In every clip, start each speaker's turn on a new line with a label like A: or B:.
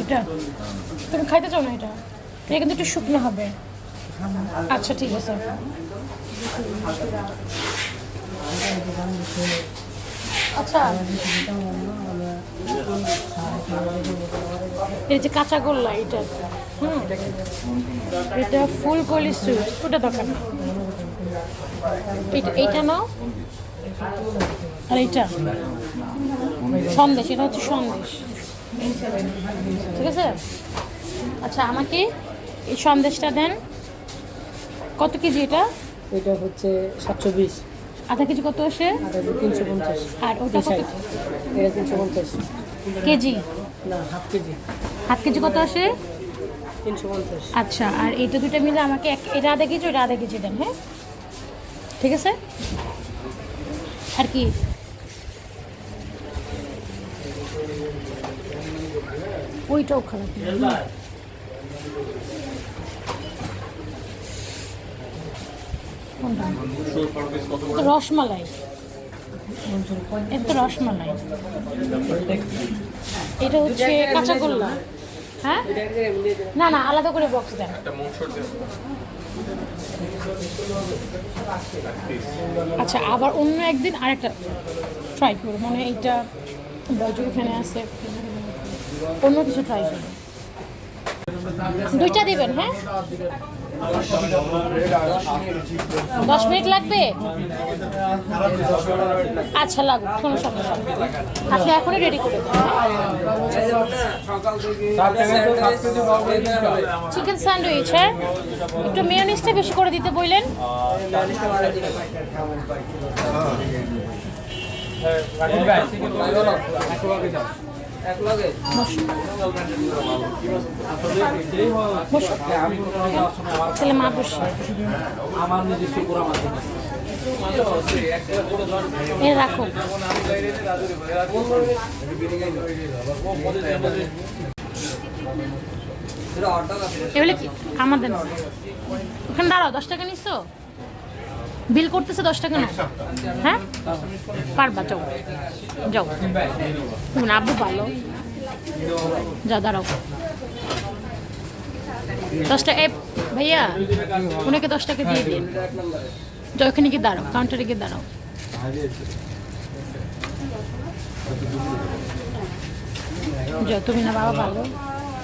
A: এটা? তুমি খাইতে চাও না এটা? এটা কিন্তু একটু শুকনো হবে। আচ্ছা ঠিক আছে। আচ্ছা। এই যে কাঁচা গোল্লা, এটা। এটা ফুল কলি সুইট ওটা দরকার নেই এইটা নাও। আর এইটা। সন্দেশ এটা হচ্ছে সন্দেশ। ঠিক আছে? আচ্ছা আমাকে এই সন্দেশটা দেন। কত কেজি এটা?
B: এটা হচ্ছে সাতশো বিশ।
A: আধা কেজি কত আসে?
B: তিনশো পঞ্চাশ।
A: আর ওটা কত?
B: এটা তিনশো পঞ্চাশ।
A: কেজি?
B: না হাফ কেজি।
A: হাফ কেজি কত আসে? আচ্ছা আর এইটা দুটো মিলে আমাকে এক এটা আধা কেজি ওটা আধা কেজি দেন হ্যাঁ? ঠিক আছে? আর কি? ওইটাও খারাপ? রসমালাই। এটা তো রসমালাই। এটা হচ্ছে কাঁচাগোল্লা হ্যাঁ? না না আলাদা করে বক্স দেন। আচ্ছা আবার অন্য একদিন আরেকটা ট্রাই করব। মানে এইটা বজু এখানে আছে। অন্য কিছু ট্রাই করব। দুইটা দেবেন হ্যাঁ? দশ মিনিট লাগবে? আচ্ছা লাগুক কোনো সমস্যা। আপনি এখনই রেডি চিকেন স্যান্ডউইচ হ্যাঁ? একটু মেয়নিজটা বেশি করে দিতে বললেন। বসো। তাহলে মা বসে
C: আমার নিজস্ব পুরা মাধ্যম
A: এ রাখো। এগুলো কি? আমাদের না। ওখানে দাঁড়াও দশ টাকা নিচ্ছ বিল করতেছে দশ টাকা না? হ্যাঁ? পারবা যাও। যাও। না আব্বু ভালো। যাও দাঁড়াও। দশ টাকা এ ভাইয়া ওনাকে দশ টাকা দিয়ে দিন। যাও ওখানে গিয়ে দাঁড়াও কাউন্টারে গিয়ে দাঁড়াও। যাও তুমি না বাবা ভালো।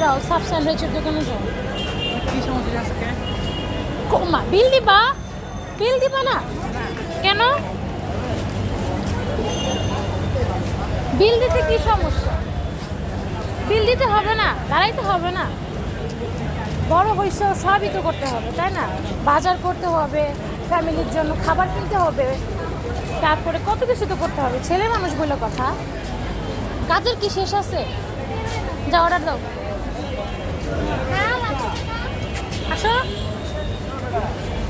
A: যাও সাব স্যান্ডউইচের দোকানে যাও। কমা বিল দিবা? বিল দিবা না? কেন? বিল দিতে কি সমস্যা? বিল দিতে হবে না দাঁড়াইতে হবে না। বড় হয়েছে সবই তো করতে হবে তাই না? বাজার করতে হবে ফ্যামিলির জন্য খাবার কিনতে হবে। তারপরে কত কিছু তো করতে হবে। ছেলে মানুষ বলে কথা। কাজের কি শেষ আছে? যা অর্ডার দাও। আসো।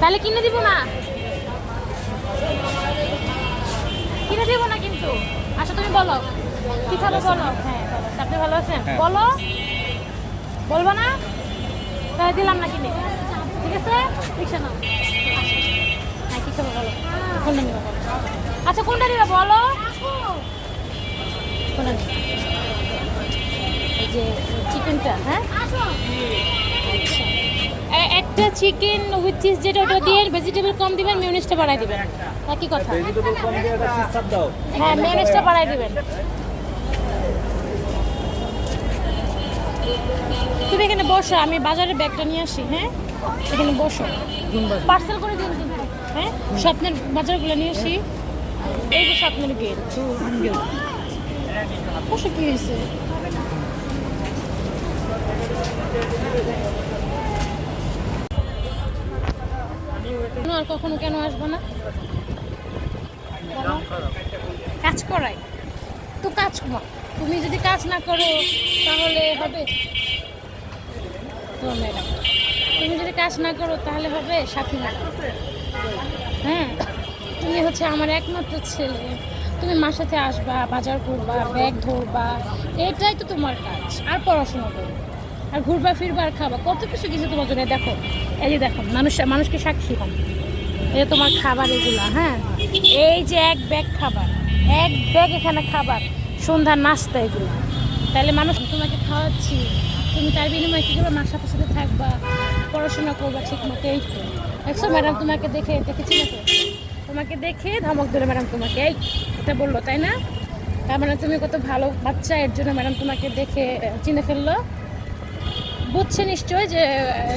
A: তাহলে কিনে দিব না? কিনে দিব না কিন্তু। আচ্ছা তুমি বলো। কি খাবে বলো? হ্যাঁ। আপনি ভালো আছেন? বলো। বলব না? তাহলে দিলাম না কিনে। ঠিক আছে? রিক্সা নাও। হ্যাঁ কি খাবে বলো? কোনটা নিবে? বলো আচ্ছা কোনটা নিবে বলো কোনটা নিবে এই যে চিকেনটা হ্যাঁ? আচ্ছা। একটা চিকেন উইথ চিজ যেটা ওটা দিয়ে ভেজিটেবল কম দিবেন মিউনিসটা বাড়াই দিবেন। একই কথা। হ্যাঁ মিউনিসটা বাড়াই দিবেন। তুমি এখানে বসো আমি বাজারে ব্যাগটা নিয়ে আসি হ্যাঁ? এখানে বসো। পার্সেল করে দিন হ্যাঁ? স্বপ্নের বাজারগুলো নিয়ে আসি। এই যে স্বপ্নের গেট বসো কি হয়েছে? আর কখনো কেন আসব না? কাজ করাই। তো কাজ কর। তুমি যদি কাজ না করো, তাহলে হবে। তুমি যদি কাজ না করো, তাহলে হবে সাথী ম্যাডাম হ্যাঁ? তুমি হচ্ছে আমার একমাত্র ছেলে। তুমি মার সাথে আসবা, বাজার করবা, ব্যাগ ধরবা। এটাই তো তোমার কাজ। আর পড়াশোনা করবে। আর ঘুরবা, ফিরবা আর খাবা। কত কিছু কিছু তোমার জন্য দেখো। এই যে দেখো, মানুষ, মানুষকে সাক্ষী হন এই তোমার খাবার এগুলো হ্যাঁ? এই যে এক ব্যাগ খাবার, এক ব্যাগ এখানে খাবার সন্ধ্যার নাস্তা এগুলো। তাহলে মানুষ তোমাকে খাওয়াচ্ছি। তুমি তার বিনিময়ে কী করবে? মার সাথে সাথে থাকবা, পড়াশোনা করবা ঠিক মতো এই তো। দেখছ, ম্যাডাম তোমাকে দেখে, দেখেছি না তো? তোমাকে দেখে ধমক দিল ম্যাডাম তোমাকে, এই এটা বলল, তাই না? তার মানে তুমি কত ভালো বাচ্চা, এর জন্য ম্যাডাম তোমাকে দেখে চিনে ফেলল। বুঝছে নিশ্চয় যে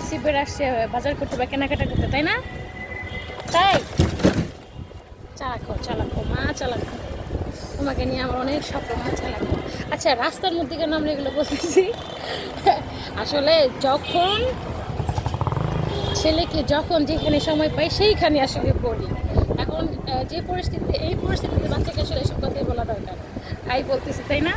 A: সিপের আসছে বাজার করতে বা কেনাকাটা করতে, তাই না? তাই? চালাকো চালাকো, মা চালাকো। তোমাকে নিয়ে আমার অনেক স্বপ্ন, মা চালাকো। আচ্ছা রাস্তার মধ্যে কেন আমরা এগুলো বলতেছি? আসলে যখন ছেলেকে যখন যেখানে সময় পাই, সেইখানে আসলে পড়ি। এখন যে পরিস্থিতিতে এই পরিস্থিতিতে বাচ্চাকে আসলে এসব কথাই বলা দরকার। তাই বলতেছি, তাই না?